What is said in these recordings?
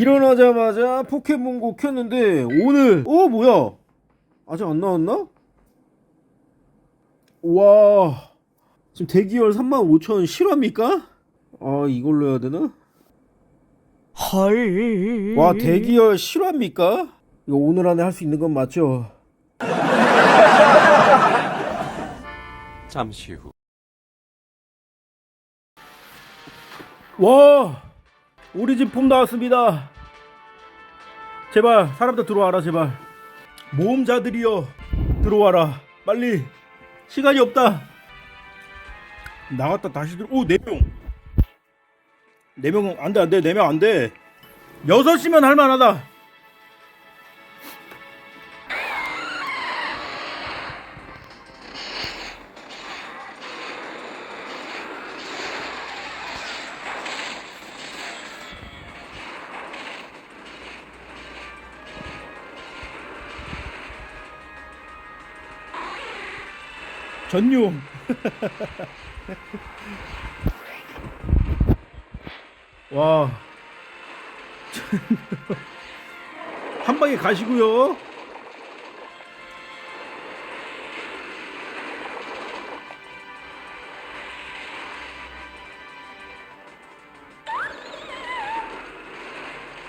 일어나자마자 포켓몬고 켰는데 오늘 어 뭐야 아직 안 나왔나? 와 지금 대기열 35,000 실화입니까? 아 이걸로 해야 되나? 헐. 와 대기열 실화입니까? 이거 오늘 안에 할 수 있는 건 맞죠? 잠시 후. 와 우리 집폼 나왔습니다. 제발 사람들 들어와라 제발. 모험자들이여 들어와라. 빨리. 시간이 없다. 나갔다 다시 들어. 오네 명 네 명은 안돼 안돼 네 명 안돼. 여섯이면 할 만하다 전용 와. 한 방에 가시고요.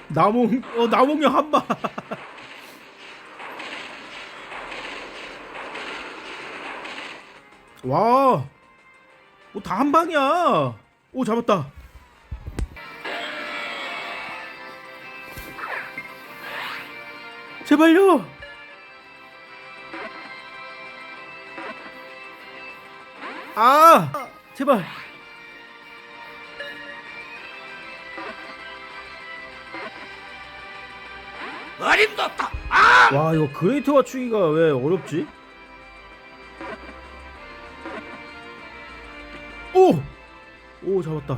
나몽 어 나몽이 한 방. 와. 오, 다 한 방이야. 오, 잡았다. 제발요. 아, 제발. 어림없다. 와, 이거 그레이트 맞추기가 왜 어렵지? 오, 잡았다.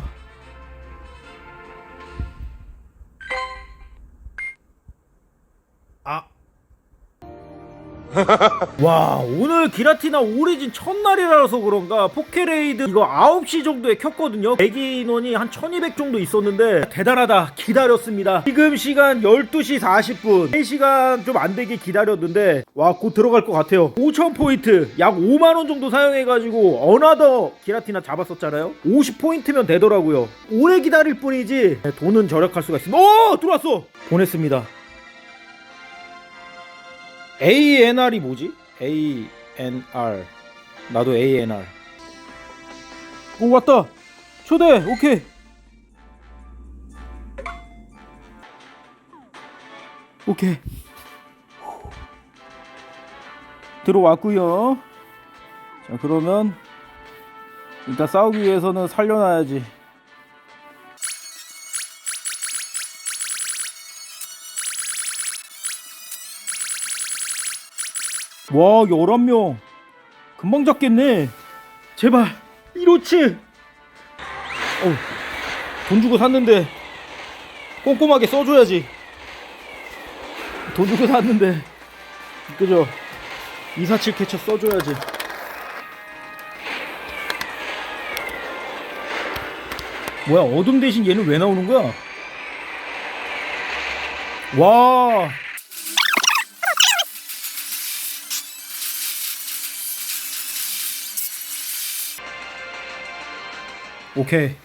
와, 오늘 기라티나 오리진 첫날이라서 그런가 포케레이드 이거 9시 정도에 켰거든요. 대기 인원이 한 1200 정도 있었는데 대단하다. 기다렸습니다. 지금 시간 12시 40분. 3시간 좀 안 되게 기다렸는데 와, 곧 들어갈 것 같아요. 5000포인트 약 5만원 정도 사용해가지고 어나더 기라티나 잡았었잖아요. 50포인트면 되더라고요. 오래 기다릴 뿐이지 돈은 절약할 수가 있습니다. 오! 들어왔어! 보냈습니다. ANR이 뭐지? ANR 나도 ANR 오 왔다. 초대 오케이. 오케이. 들어왔구요. 자 그러면 일단 싸우기 위해서는 살려놔야지 와 11명 금방 잡겠네. 제발 1호치. 어, 돈 주고 샀는데 꼼꼼하게 써줘야지. 돈 주고 샀는데. 그죠? 247 캐쳐 써줘야지. 뭐야 어둠 대신 얘는 왜 나오는 거야? 와 오케이.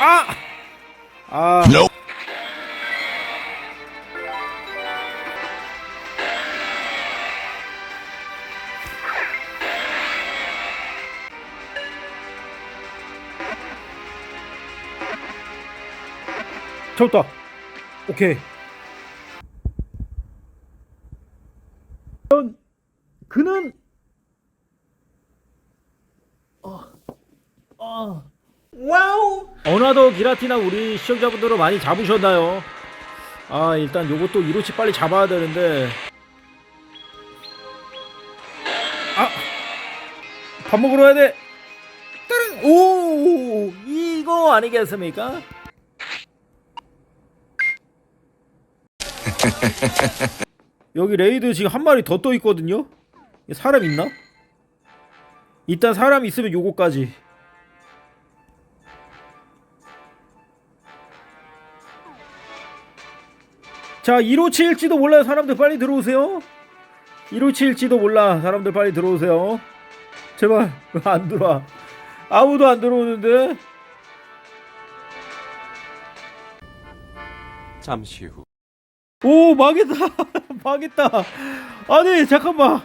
아! 아. 잡았다. 오케이. 그는 와우 어나더 기라티나 우리 시청자분들은 많이 잡으셨나요? 아 일단 요것도 이로치 빨리 잡아야 되는데 아 밥 먹으러 가야 돼 따릉! 오 이거 아니겠습니까? 여기 레이드 지금 한 마리 더 떠 있거든요. 사람 있나? 일단 사람 있으면 요거까지. 자 1호치일지도 몰라요 사람들 빨리 들어오세요. 1호치일지도 몰라. 사람들 빨리 들어오세요. 제발 왜 안 들어와. 아무도 안 들어오는데. 잠시 후. 오 망했다. 망했다. 아니 잠깐만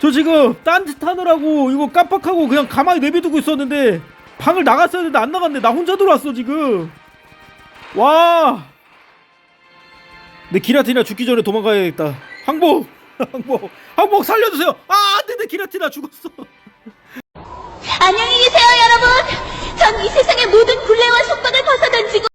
저 지금 딴짓 하느라고 이거 깜빡하고 그냥 가만히 내비두고 있었는데 방을 나갔어야 했는데 안 나갔네. 나 혼자 들어왔어 지금. 와 내 기라티나 죽기 전에 도망가야겠다. 항복! 항복! 항복 살려주세요! 아 안돼! 내 기라티나 죽었어. 안녕히 계세요, 여러분! 전 이 세상의 모든 굴레와 속박을 벗어던지고